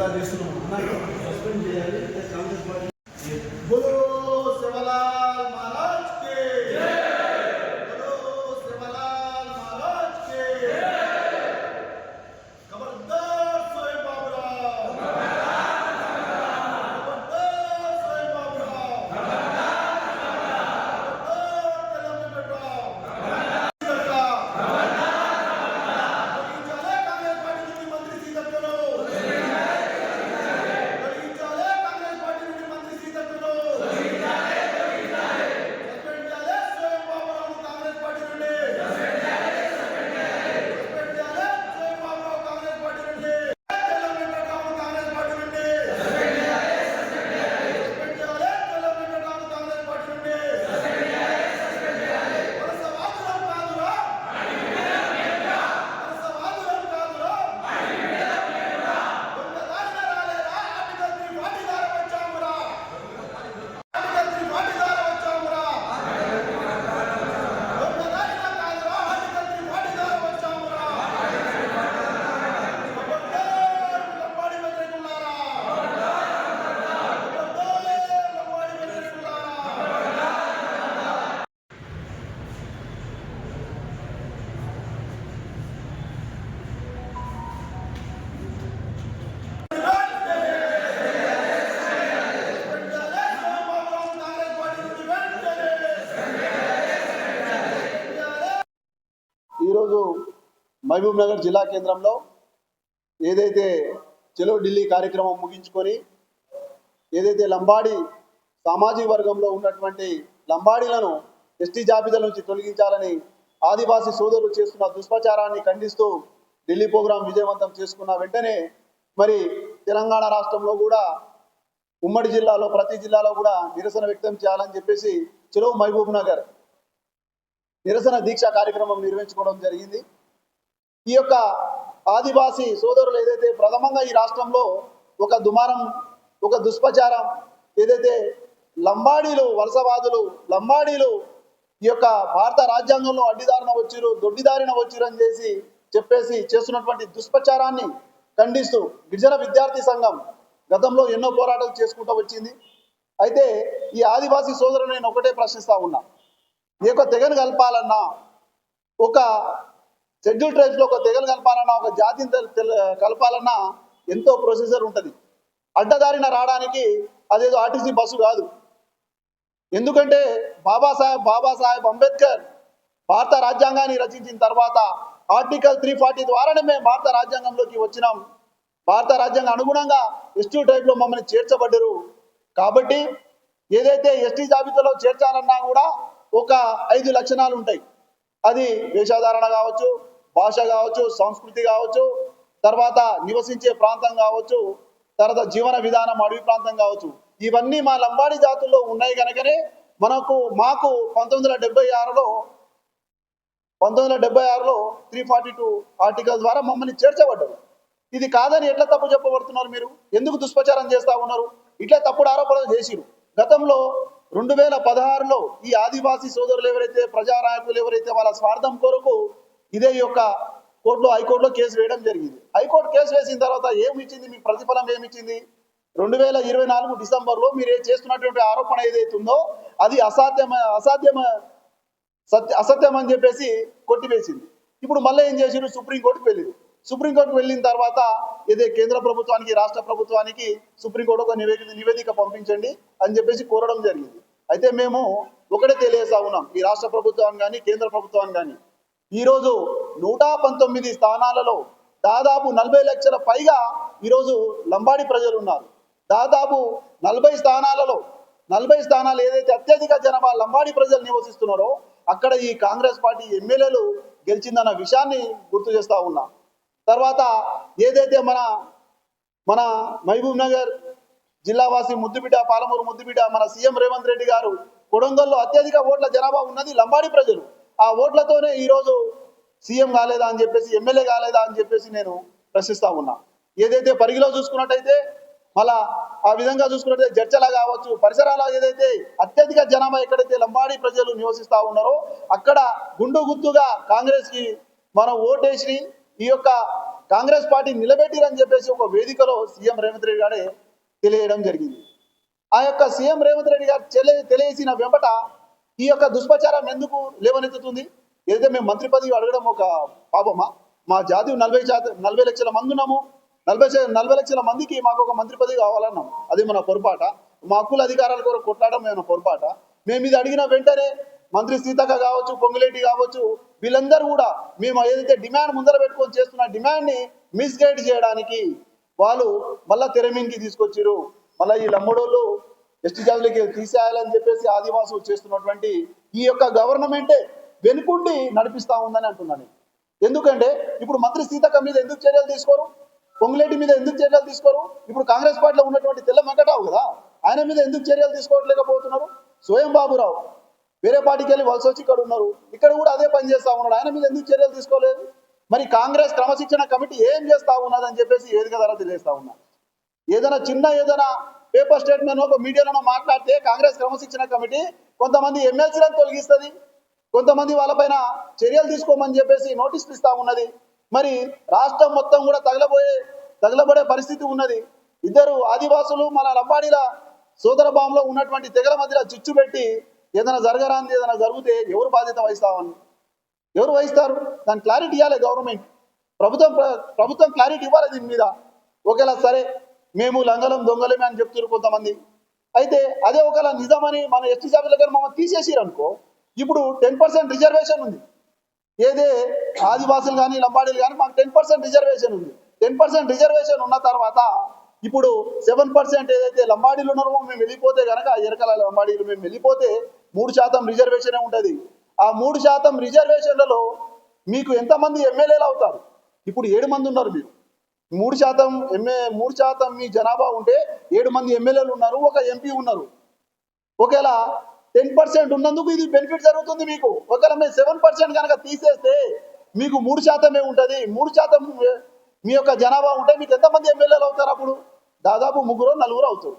verdadeiro ser. Mahabub Nagar జిల్లా కేంద్రంలో ఏదైతే చెలో ఢిల్లీ కార్యక్రమం ముగించుకొని ఏదైతే లంబాడి సామాజిక వర్గంలో ఉన్నటువంటి లంబాడీలను ఎస్టీ జాబితా నుంచి తొలగించాలని ఆదివాసీ సోదరులు చేస్తున్న దుష్ప్రచారాన్ని ఖండిస్తూ ఢిల్లీ ప్రోగ్రాం విజయవంతం చేసుకున్న వెంటనే మరి తెలంగాణ రాష్ట్రంలో కూడా ఉమ్మడి జిల్లాలో ప్రతి జిల్లాలో కూడా నిరసన వ్యక్తం చేయాలని చెప్పేసి చెలో మహబూబ్ నగర్ నిరసన దీక్ష కార్యక్రమం నిర్వహించుకోవడం జరిగింది. ఈ యొక్క ఆదివాసీ సోదరులు ఏదైతే ప్రథమంగా ఈ రాష్ట్రంలో ఒక దుమారం ఒక దుష్ప్రచారం ఏదైతే లంబాడీలు వలసవాదులు లంబాడీలు ఈ యొక్క భారత రాజ్యాంగంలో అడ్డిదారిన వచ్చిరు దొడ్డిదారిన వచ్చిరు అని చేసి చెప్పేసి చేస్తున్నటువంటి దుష్ప్రచారాన్ని ఖండిస్తూ గిరిజన విద్యార్థి సంఘం గతంలో ఎన్నో పోరాటాలు చేసుకుంటూ వచ్చింది. అయితే ఈ ఆదివాసీ సోదరులు నేను ఒకటే ప్రశ్నిస్తా ఉన్నా. ఈ యొక్క తెగను కలపాలన్నా ఒక షెడ్యూల్ ట్రైబ్స్లో ఒక తెగలు కలపాలన్నా ఒక జాతిని కలపాలన్నా ఎంతో ప్రొసీజర్ ఉంటుంది. అడ్డదారిన రావడానికి అదేదో ఆర్టీసీ బస్సు కాదు. ఎందుకంటే బాబాసాహెబ్ బాబాసాహెబ్ అంబేద్కర్ భారత రాజ్యాంగాన్ని రచించిన తర్వాత ఆర్టికల్ త్రీ ఫార్టీ ద్వారానే మేము భారత రాజ్యాంగంలోకి వచ్చినాం. భారత రాజ్యాంగం అనుగుణంగా ఎస్టీ టైప్లో మమ్మల్ని చేర్చబడ్డరు. కాబట్టి ఏదైతే ఎస్టీ జాబితాలో చేర్చాలన్నా కూడా ఒక ఐదు లక్షణాలు ఉంటాయి. అది వేషాధారణ కావచ్చు భాష కావచ్చు సంస్కృతి కావచ్చు తర్వాత నివసించే ప్రాంతం కావచ్చు తర్వాత జీవన విధానం అడవి ప్రాంతం కావచ్చు. ఇవన్నీ మా లంబాడి జాతుల్లో ఉన్నాయి కనుకనే మనకు మాకు పంతొమ్మిది వందల డెబ్బై ఆరులో పంతొమ్మిది వందల డెబ్బై ఆరులో త్రీ ఫార్టీ టూ ఆర్టికల్ ద్వారా మమ్మల్ని చేర్చబడ్డారు ఇది కాదని ఎట్లా తప్పు చెప్పబడుతున్నారు మీరు? ఎందుకు దుష్ప్రచారం చేస్తా ఉన్నారు? ఇట్లా తప్పుడు ఆరోపణలు చేసిరు గతంలో రెండు వేల పదహారులో ఈ ఆదివాసీ సోదరులు ఎవరైతే ప్రజానాయకులు ఎవరైతే వాళ్ళ స్వార్థం కొరకు ఇదే యొక్క కోర్టులో హైకోర్టులో కేసు వేయడం జరిగింది. హైకోర్టు కేసు వేసిన తర్వాత ఏమి ఇచ్చింది మీ ప్రతిఫలం ఏమి ఇచ్చింది రెండు వేల ఇరవై నాలుగు డిసెంబర్లో మీరు ఏ చేస్తున్నటువంటి ఆరోపణ ఏదైతే ఉందో అది అసాధ్యమ అసాధ్యమ సత్య అసత్యం అని చెప్పేసి కొట్టివేసింది. ఇప్పుడు మళ్ళీ ఏం చేసిండ్రు? సుప్రీంకోర్టుకు వెళ్ళింది. సుప్రీంకోర్టుకు వెళ్ళిన తర్వాత ఇదే కేంద్ర ప్రభుత్వానికి రాష్ట్ర ప్రభుత్వానికి సుప్రీంకోర్టు ఒక నివేదిక నివేదిక పంపించండి అని చెప్పేసి కోరడం జరిగింది. అయితే మేము ఒకటే తెలియజేస్తా ఉన్నాం. ఈ రాష్ట్ర ప్రభుత్వాన్ని కానీ కేంద్ర ప్రభుత్వాన్ని కానీ ఈరోజు నూట పంతొమ్మిది స్థానాలలో దాదాపు నలభై లక్షల పైగా ఈరోజు లంబాడి ప్రజలు ఉన్నారు. దాదాపు నలభై స్థానాలలో నలభై స్థానాలు ఏదైతే అత్యధిక జనాభా లంబాడి ప్రజలు నివసిస్తున్నారో అక్కడ ఈ కాంగ్రెస్ పార్టీ ఎమ్మెల్యేలు గెలిచిందన్న విషయాన్ని గుర్తు చేస్తా ఉన్నా. తర్వాత ఏదైతే మన మన మహబూబ్ నగర్ జిల్లావాసి ముద్దుబిడ్డ పాలమూరు ముద్దుబిడ్డ మన సీఎం రేవంత్ రెడ్డి గారు కొడంగల్లో అత్యధిక ఓట్ల జనాభా ఉన్నది లంబాడి ప్రజలు. ఆ ఓట్లతోనే ఈరోజు సీఎం కాలేదా అని చెప్పేసి ఎమ్మెల్యే కాలేదా అని చెప్పేసి నేను ప్రశ్నిస్తా ఉన్నా. ఏదైతే పరిగిలో చూసుకున్నట్టయితే మళ్ళా ఆ విధంగా చూసుకున్నట్టయితే జడ్చల కావచ్చు పరిసరాల ఏదైతే అత్యధిక జనాభా ఎక్కడైతే లంబాడి ప్రజలు నివసిస్తా ఉన్నారో అక్కడ గుండు గుర్తుగా కాంగ్రెస్కి మనం ఓటేసి ఈ యొక్క కాంగ్రెస్ పార్టీ నిలబెట్టిరని చెప్పేసి ఒక వేదికలో సీఎం రేవంత్ రెడ్డి గారే తెలియడం జరిగింది. ఆ యొక్క సీఎం రేవంత్ రెడ్డి గారు తెలియ తెలియసిన వెంబట ఈ యొక్క దుష్ప్రచారం ఎందుకు లేవనెత్తుతుంది? ఏదైతే మేము మంత్రి పదవి అడగడం ఒక పాపమా? మా జాతి నలభై శాతం నలభై లక్షల మంది ఉన్నాము. నలభై నలభై లక్షల మందికి మాకు ఒక మంత్రి పదవి కావాలన్నాం. అది మన పొరపాట. మా హక్కుల అధికారాల కొరకు కొట్లాడడం మేము పొరపాట? మేము ఇది అడిగిన వెంటనే మంత్రి సీతక్క కావచ్చు పొంగులేటి కావచ్చు వీళ్ళందరూ కూడా మేము ఏదైతే డిమాండ్ ముందర పెట్టుకొని చేస్తున్న డిమాండ్ని మిస్గైడ్ చేయడానికి వాళ్ళు మళ్ళా తెర తీసుకొచ్చారు మళ్ళీ ఈ లమ్మడోళ్ళు ఎస్టీ జాబులకి తీసేయాలని చెప్పేసి ఆదివాసులు చేస్తున్నటువంటి ఈ యొక్క గవర్నమెంటే వెనుకుండి నడిపిస్తా ఉందని అంటున్నాను. ఎందుకంటే ఇప్పుడు మంత్రి సీతక్క మీద ఎందుకు చర్యలు తీసుకోరు? పొంగులేటి మీద ఎందుకు చర్యలు తీసుకోరు? ఇప్పుడు కాంగ్రెస్ పార్టీలో ఉన్నటువంటి తెల్ల వెంకటావు కదా ఆయన మీద ఎందుకు చర్యలు తీసుకోవట్లేకపోతున్నారు స్వయం బాబురావు వేరే పార్టీకి వెళ్ళి వలస వచ్చి ఇక్కడ ఉన్నారు. ఇక్కడ కూడా అదే పని చేస్తా ఉన్నాడు. ఆయన మీద ఎందుకు చర్యలు తీసుకోలేదు? మరి కాంగ్రెస్ క్రమశిక్షణ కమిటీ ఏం చేస్తా ఉన్నదని చెప్పేసి ఏదిగా ధర తెలియస్తా ఉన్నా. ఏదైనా చిన్న ఏదైనా పేపర్ స్టేట్మెంట్ ఒక మీడియాలో మాట్లాడితే కాంగ్రెస్ క్రమశిక్షణ కమిటీ కొంతమంది ఎమ్మెల్సీలను తొలగిస్తుంది కొంతమంది వాళ్ళపైన చర్యలు తీసుకోమని చెప్పేసి నోటీసులు ఇస్తా ఉన్నది. మరి రాష్ట్రం మొత్తం కూడా తగలబోయే తగలబడే పరిస్థితి ఉన్నది. ఇద్దరు ఆదివాసులు మన లంబాడీల సోదరభావంలో ఉన్నటువంటి తెగల మధ్యలో చిచ్చు పెట్టి ఏదైనా జరగరాంది ఏదైనా జరిగితే ఎవరు బాధ్యత వహిస్తామని? ఎవరు వహిస్తారు? దాని క్లారిటీ ఇవ్వాలి గవర్నమెంట్. ప్రభుత్వం ప్రభుత్వం క్లారిటీ ఇవ్వాలి దీని మీద. ఒకవేళ సరే మేము లంగలం దొంగలమే అని చెప్తున్నారు కొంతమంది. అయితే అదే ఒకవేళ నిజమని మన ఎస్టీ సభ్యుల దగ్గర మమ్మల్ని తీసేసారు అనుకో ఇప్పుడు టెన్ పర్సెంట్ రిజర్వేషన్ ఉంది. ఏదే ఆదివాసులు కానీ లంబాడీలు కానీ మాకు టెన్ పర్సెంట్ రిజర్వేషన్ ఉంది. టెన్ పర్సెంట్ రిజర్వేషన్ ఉన్న తర్వాత ఇప్పుడు సెవెన్ పర్సెంట్ ఏదైతే లంబాడీలు ఉన్నారో మేము వెళ్ళిపోతే కనుక ఎరకల లంబాడీలు మేము వెళ్ళిపోతే మూడు శాతం రిజర్వేషనే ఉంటుంది. ఆ మూడు శాతం రిజర్వేషన్లలో మీకు ఎంతమంది ఎమ్మెల్యేలు అవుతారు? ఇప్పుడు ఏడు మంది ఉన్నారు మీరు. మూడు శాతం ఎంఏ మూడు శాతం మీ జనాభా ఉంటే ఏడు మంది ఎమ్మెల్యేలు ఉన్నారు ఒక ఎంపీ ఉన్నారు. ఒకవేళ టెన్ పర్సెంట్ ఉన్నందుకు ఇది బెనిఫిట్ జరుగుతుంది మీకు. ఒకవేళ మీరు సెవెన్ పర్సెంట్ కనుక తీసేస్తే మీకు మూడు శాతమే ఉంటుంది. మూడు శాతం మీ యొక్క జనాభా ఉంటే మీకు ఎంతమంది ఎమ్మెల్యేలు అవుతారు అప్పుడు? దాదాపు ముగ్గురు నలుగురు అవుతారు.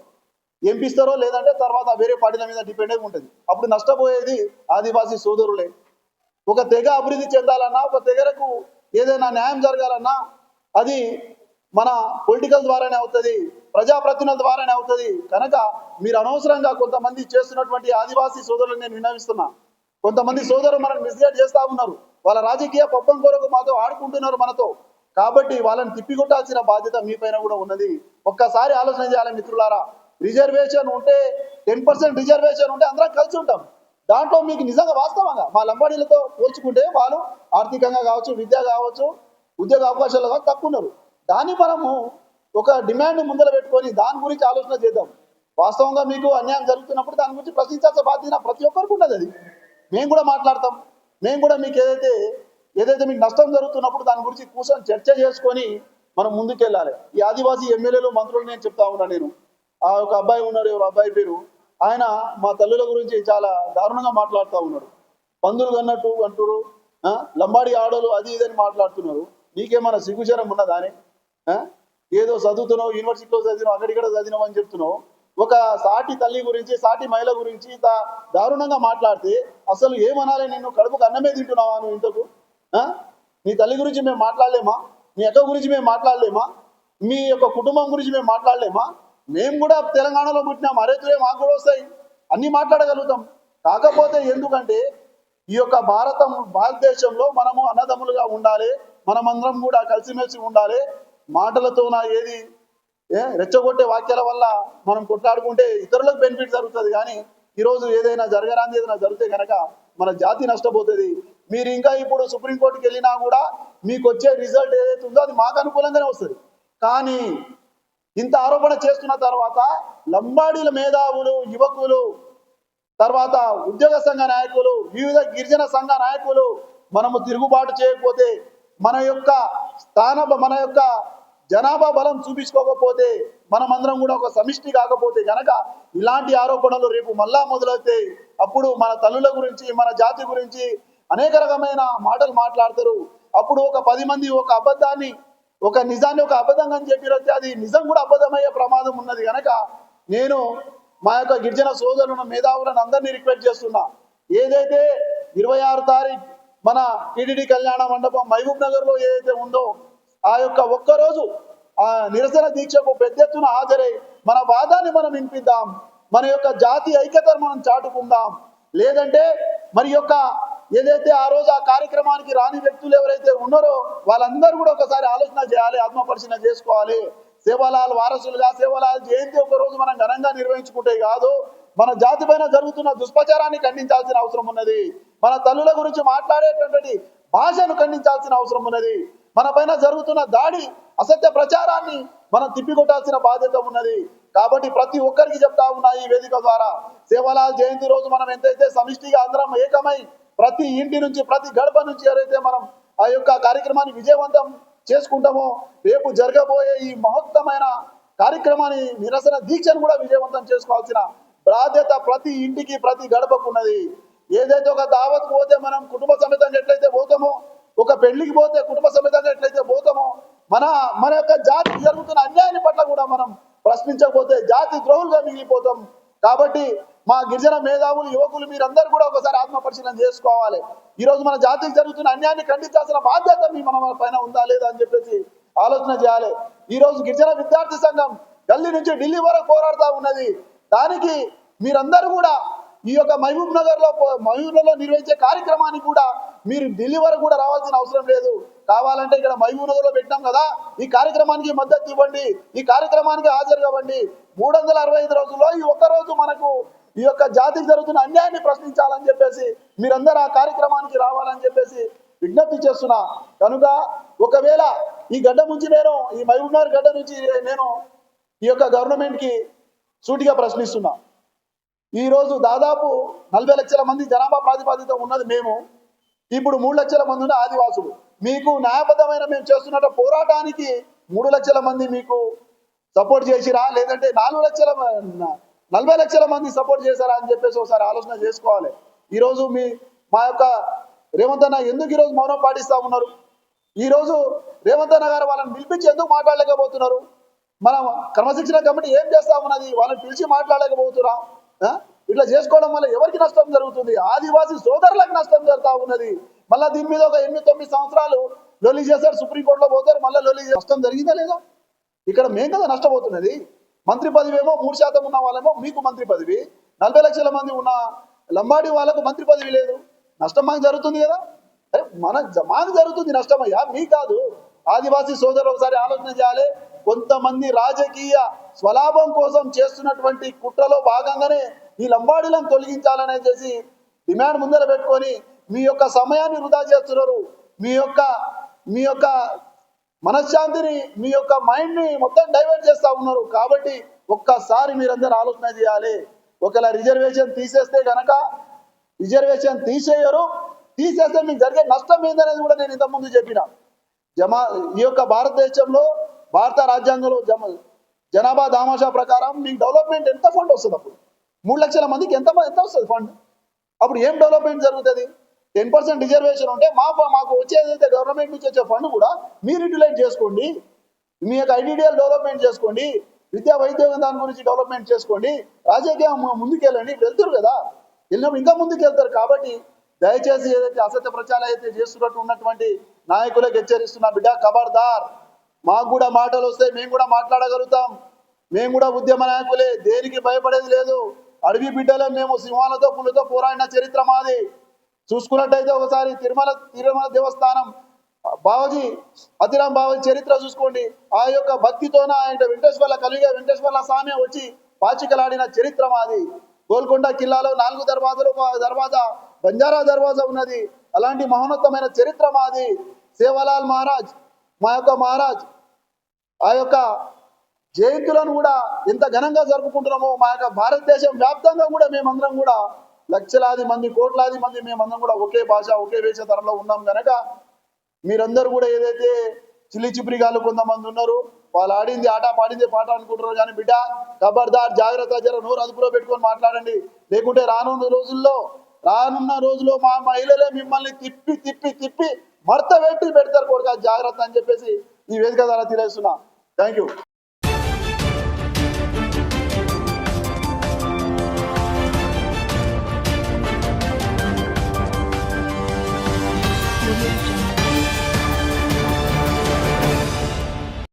ఎంపిస్తారో లేదంటే తర్వాత వేరే పార్టీల మీద డిపెండ్ అయి ఉంటుంది. అప్పుడు నష్టపోయేది ఆదివాసీ సోదరులే. ఒక తెగ అభివృద్ధి చెందాలన్నా ఒక తెగలకు ఏదైనా న్యాయం జరగాలన్నా అది మన పొలిటికల్ ద్వారానే అవుతుంది ప్రజాప్రతినిధుల ద్వారానే అవుతుంది. కనుక మీరు అనవసరంగా కొంతమంది చేస్తున్నటువంటి ఆదివాసీ సోదరులు నేను విన్నవిస్తున్నా. కొంతమంది సోదరులు మనల్ని మిస్గైడ్ చేస్తూ ఉన్నారు. వాళ్ళ రాజకీయ పప్పం కొరకు మాతో ఆడుకుంటున్నారు మనతో. కాబట్టి వాళ్ళని తిప్పికొట్టాల్సిన బాధ్యత మీ పైన కూడా ఉన్నది. ఒక్కసారి ఆలోచన చేయాలి మిత్రులారా. రిజర్వేషన్ ఉంటే టెన్ పర్సెంట్ రిజర్వేషన్ ఉంటే అందరం కలిసి ఉంటాం. దాంట్లో మీకు నిజంగా వాస్తవంగా మా లంబాడీలతో పోల్చుకుంటే వాళ్ళు ఆర్థికంగా కావచ్చు విద్య కావచ్చు ఉద్యోగ అవకాశాలు కావచ్చు తక్కువ ఉన్నారు. దాన్ని మనము ఒక డిమాండ్ ముందర పెట్టుకొని దాని గురించి ఆలోచన చేద్దాం. వాస్తవంగా మీకు అన్యాయం జరుగుతున్నప్పుడు దాని గురించి ప్రశ్నించాల్సిన బాధ్యత ప్రతి ఒక్కరికి ఉండదు అది. మేము కూడా మాట్లాడతాం. మేము కూడా మీకు ఏదైతే ఏదైతే మీకు నష్టం జరుగుతున్నప్పుడు దాని గురించి కూర్చొని చర్చ చేసుకొని మనం ముందుకెళ్ళాలి. ఈ ఆదివాసీ ఎమ్మెల్యేలు మంత్రులు నేను చెప్తా ఉన్నా నేను. ఆ ఒక అబ్బాయి ఉన్నాడు ఎవరు అబ్బాయి పేరు. ఆయన మా తల్లుల గురించి చాలా దారుణంగా మాట్లాడుతూ ఉన్నాడు. పందులు కన్నట్టు అంటారు లంబాడి ఆడోలు అది ఇది అని మాట్లాడుతున్నారు. నీకేమైనా సిగ్గుచరం ఉన్నదానే ఏదో చదువుతున్నావు యూనివర్సిటీలో చదివినావు అక్కడిక్కడ చదివినావు అని చెప్తున్నావు. ఒక సాటి తల్లి గురించి సాటి మహిళ గురించి ఇంత దారుణంగా మాట్లాడితే అసలు ఏమనాలి నిన్ను? కడుపుకు అన్నమే తింటున్నావా నువ్వు ఇంతకు? ఆ? నీ తల్లి గురించి మేము మాట్లాడలేమా? నీ అక్క గురించి మేము మాట్లాడలేమా? మీ యొక్క కుటుంబం గురించి మేము మాట్లాడలేమా? మేము కూడా తెలంగాణలో పుట్టినాం అరేతులే మాకు కూడా వస్తాయి. అన్ని మాట్లాడగలుగుతాం. కాకపోతే ఎందుకంటే ఈ యొక్క భారతం భారతదేశంలో మనము అన్నదమ్ములుగా ఉండాలి. మనమందరం కూడా కలిసిమెలిసి ఉండాలి. మాటలతో నా ఏది ఏ రెచ్చగొట్టే వాక్యాల వల్ల మనం కొట్లాడుకుంటే ఇతరులకు బెనిఫిట్ జరుగుతుంది. కానీ ఈరోజు ఏదైనా జరగరాంది ఏదైనా జరిగితే కనుక మన జాతి నష్టపోతుంది. మీరు ఇంకా ఇప్పుడు సుప్రీంకోర్టుకి వెళ్ళినా కూడా మీకు వచ్చే రిజల్ట్ ఏదైతే ఉందో అది మాకు అనుకూలంగానే వస్తుంది. కానీ ఇంత ఆరోపణ చేస్తున్న తర్వాత లంబాడీల మేధావులు యువకులు తర్వాత ఉద్యోగ సంఘ నాయకులు వివిధ గిరిజన సంఘ నాయకులు మనము తిరుగుబాటు చేయకపోతే మన యొక్క స్థాన మన యొక్క జనాభా బలం చూపించుకోకపోతే మనమందరం కూడా ఒక సమిష్టి కాకపోతే గనక ఇలాంటి ఆరోపణలు రేపు మళ్ళా మొదలవుతాయి అప్పుడు మన తల్లుల గురించి మన జాతి గురించి అనేక రకమైన మాటలు మాట్లాడతారు. అప్పుడు ఒక పది మంది ఒక అబద్ధాన్ని ఒక నిజాన్ని ఒక అబద్ధంగా అని అది నిజం కూడా అబద్ధమయ్యే ప్రమాదం ఉన్నది కనుక నేను మా యొక్క గిరిజన సోదరులను మేధావులను అందరినీ రిక్వెస్ట్ చేస్తున్నా. ఏదైతే ఇరవై ఆరు తారీఖు మన టీడీడీ కళ్యాణ మండపం మహబూబ్ నగర్లో ఏదైతే ఉందో ఆ యొక్క ఒక్కరోజు ఆ నిరసన దీక్షకు పెద్ద ఎత్తున హాజరై మన వాదాన్ని మనం వినిపిద్దాం. మన యొక్క జాతి ఐక్యతను మనం చాటుకుందాం. లేదంటే మరి యొక్క ఏదైతే ఆ రోజు ఆ కార్యక్రమానికి రాని వ్యక్తులు ఎవరైతే ఉన్నారో వాళ్ళందరూ కూడా ఒకసారి ఆలోచన చేయాలి ఆత్మపరిశీలన చేసుకోవాలి. సేవాలాల్ వారసులుగా సేవాలాల్ జయంతి ఒక రోజు మనం ఘనంగా నిర్వహించుకుంటే కాదు మన జాతి పైన జరుగుతున్న దుష్ప్రచారాన్ని ఖండించాల్సిన అవసరం ఉన్నది. మన తల్లుల గురించి మాట్లాడేటటువంటి భాషను ఖండించాల్సిన అవసరం ఉన్నది. మన పైన జరుగుతున్న దాడి అసత్య ప్రచారాన్ని మనం తిప్పికొట్టాల్సిన బాధ్యత ఉన్నది. కాబట్టి ప్రతి ఒక్కరికి చెప్తా ఉన్నా ఈ వేదిక ద్వారా. సేవలాల్ జయంతి రోజు మనం ఎంతైతే సమిష్టిగా అందరం ఏకమై ప్రతి ఇంటి నుంచి ప్రతి గడప నుంచి ఎవరైతే మనం ఆ యొక్క కార్యక్రమాన్ని విజయవంతం చేసుకుంటామో రేపు జరగబోయే ఈ మహత్తమైన కార్యక్రమాన్ని నిరసన దీక్షను కూడా విజయవంతం చేసుకోవాల్సిన బాధ్యత ప్రతి ఇంటికి ప్రతి గడపకు ఉన్నది. ఏదైతే ఒక దావత్ పోతే మనం కుటుంబ సమేతంగా ఎట్లయితే పోతామో ఒక పెళ్ళికి పోతే కుటుంబ సమేతంగా ఎట్లయితే పోతామో మన మన యొక్క జాతి జరుగుతున్న అన్యాయాన్ని పట్ల కూడా మనం ప్రశ్నించకపోతే జాతి ద్రోహులుగా మిగిలిపోతాం. కాబట్టి మా గిరిజన మేధావులు యువకులు మీరందరూ కూడా ఒకసారి ఆత్మ పరిశీలన చేసుకోవాలి. ఈ రోజు మన జాతికి జరుగుతున్న అన్యాయాన్ని ఖండించాల్సిన బాధ్యత మీ మన పైన ఉందా లేదా అని చెప్పేసి ఆలోచన చేయాలి. ఈ రోజు గిరిజన విద్యార్థి సంఘం గల్లీ నుంచి ఢిల్లీ వరకు పోరాడుతూ ఉన్నది. దానికి మీరందరూ కూడా ఈ యొక్క మహబూబ్ నగర్లో లో నిర్వహించే కార్యక్రమానికి కూడా మీరు ఢిల్లీ వరకు కూడా రావాల్సిన అవసరం లేదు. కావాలంటే ఇక్కడ మహబూబ్ నగర్లో పెట్టాం కదా ఈ కార్యక్రమానికి మద్దతు ఇవ్వండి ఈ కార్యక్రమానికి హాజరు కావండి. మూడు వందల అరవై ఐదు రోజుల్లో ఈ ఒక్క రోజు మనకు ఈ యొక్క జాతికి జరుగుతున్న అన్యాయాన్ని ప్రశ్నించాలని చెప్పేసి మీరందరూ ఆ కార్యక్రమానికి రావాలని చెప్పేసి విజ్ఞప్తి చేస్తున్నా. కనుక ఒకవేళ ఈ గడ్డ నుంచి నేను ఈ మహబూబ్ నగర్ గడ్డ నుంచి నేను ఈ యొక్క గవర్నమెంట్కి సూటిగా ప్రశ్నిస్తున్నా. ఈరోజు దాదాపు నలభై లక్షల మంది జనాభా ప్రాతిపదికతో ఉన్నది మేము. ఇప్పుడు మూడు లక్షల మంది ఉన్న ఆదివాసులు. మీకు న్యాయబద్ధమైన మేము చేస్తున్న పోరాటానికి మూడు లక్షల మంది మీకు సపోర్ట్ చేసిరా? లేదంటే నాలుగు లక్షల నలభై లక్షల మంది సపోర్ట్ చేశారా అని చెప్పేసి ఒకసారి ఆలోచన చేసుకోవాలి. ఈరోజు మీ మా యొక్క రేవంత్ అన్న ఎందుకు ఈరోజు మౌనం పాటిస్తా ఉన్నారు? ఈరోజు రేవంత్ అన్న గారు వాళ్ళని పిలిపించి ఎందుకు మాట్లాడలేకపోతున్నారు? మనం క్రమశిక్షణ కమిటీ ఏం చేస్తా ఉన్నది? వాళ్ళని పిలిచి మాట్లాడలేకపోతున్నాం. ఇట్లా చేసుకోవడం వల్ల ఎవరికి నష్టం జరుగుతుంది? ఆదివాసీ సోదరులకు నష్టం జరుగుతూ ఉన్నది. మళ్ళీ దీని మీద ఒక ఎనిమిది తొమ్మిది సంవత్సరాలు లొలి చేస్తారు సుప్రీంకోర్టులో పోతారు మళ్ళీ లొలి నష్టం జరిగిందా లేదా? ఇక్కడ మేం కదా నష్టపోతున్నది. మంత్రి పదవి ఏమో మూడు శాతం ఉన్న వాళ్ళేమో మీకు మంత్రి పదవి. నలభై లక్షల మంది ఉన్న లంబాడి వాళ్ళకు మంత్రి పదవి లేదు. నష్టం మాకు జరుగుతుంది కదా? అరే మన మాకు జరుగుతుంది నష్టమయ్యా మీ కాదు. ఆదివాసీ సోదరులు ఒకసారి ఆలోచన చేయాలి. కొంతమంది రాజకీయ స్వలాభం కోసం చేస్తున్నటువంటి కుట్రలో భాగంగానే ఈ లంబాడీలను తొలగించాలనే చేసి డిమాండ్ ముందర పెట్టుకొని మీ యొక్క సమయాన్ని వృధా చేస్తున్నారు. మీ యొక్క మీ యొక్క మనశ్శాంతిని మీ యొక్క మైండ్ని మొత్తం డైవర్ట్ చేస్తా ఉన్నారు. కాబట్టి ఒక్కసారి మీరందరూ ఆలోచన చేయాలి. ఒకవేళ రిజర్వేషన్ తీసేస్తే కనుక రిజర్వేషన్ తీసేయరు. తీసేస్తే మీకు జరిగే నష్టం ఏందనేది కూడా నేను ఇంతకుముందు చెప్పిన. జమా ఈ యొక్క భారతదేశంలో భారత రాజ్యాంగంలో జమ జనాభా దామాషా ప్రకారం మీకు డెవలప్మెంట్ ఎంత ఫండ్ వస్తుంది అప్పుడు? మూడు లక్షల మందికి ఎంత ఎంత వస్తుంది ఫండ్ అప్పుడు ఏం డెవలప్మెంట్ జరుగుతుంది? టెన్ పర్సెంట్ రిజర్వేషన్ ఉంటే మా మాకు వచ్చేదైతే గవర్నమెంట్ నుంచి వచ్చే ఫండ్ కూడా మీరు యూటిలైజ్ చేసుకోండి. మీ యొక్క ఐడిడియల్ డెవలప్మెంట్ చేసుకోండి. విద్యా వైద్యం దాని గురించి డెవలప్మెంట్ చేసుకోండి. రాజకీయం ముందుకెళ్ళండి. వెళ్తారు కదా. వెళ్ళినప్పుడు ఇంకా ముందుకెళ్తారు కాబట్టి దయచేసి ఏదైతే అసత్య ప్రచారం అయితే చేస్తున్నట్టు ఉన్నటువంటి నాయకులకు హెచ్చరిస్తున్న బిడ్డ ఖబర్దార్ మాకు కూడా మాటలు వస్తాయి మేము కూడా మాట్లాడగలుగుతాం. మేము కూడా ఉద్యమ నాయకులే దేనికి భయపడేది లేదు. అడవి బిడ్డలే మేము సింహాలతో పులుతో పోరాడిన చరిత్ర మాది. చూసుకున్నట్టయితే ఒకసారి తిరుమల తిరుమల దేవస్థానం బావజీ అతిరామ్ బావజీ చరిత్ర చూసుకోండి. ఆ యొక్క భక్తితోన ఆయన వెంకటేశ్వర్ల కలిగే వెంకటేశ్వర్ల స్వామి వచ్చి పాచికలాడిన చరిత్ర మాది. గోల్కొండ కిల్లాలో నాలుగు దర్వాజలు దర్వాజా బంజారా దర్వాజా ఉన్నది. అలాంటి మహోన్నతమైన చరిత్ర మాది. సేవలాల్ మహారాజ్ మా యొక్క మహారాజ్ ఆ యొక్క జయంతులను కూడా ఎంత ఘనంగా జరుపుకుంటున్నామో మా యొక్క భారతదేశం వ్యాప్తంగా కూడా మేమందరం కూడా లక్షలాది మంది కోట్లాది మంది మేమందరం కూడా ఒకే భాష ఒకే వేషధరలో ఉన్నాం కనుక మీరందరూ కూడా ఏదైతే చిల్లి చిప్రిగాలు కొంతమంది ఉన్నారు వాళ్ళు ఆడింది ఆట పాడింది పాట అనుకుంటున్నారు కానీ బిడ్డ ఖబర్దార్ జాగ్రత్త జర నోరు అదుపులో పెట్టుకొని మాట్లాడండి. లేకుంటే రానున్న రోజుల్లో రానున్న రోజుల్లో మా మహిళలే మిమ్మల్ని తిప్పి తిప్పి తిప్పి మర్త పెట్టి పెడతారు కొడుక జాగ్రత్త అని చెప్పేసి ఈ వేదిక ద్వారా తెలియస్తున్నా Thank you.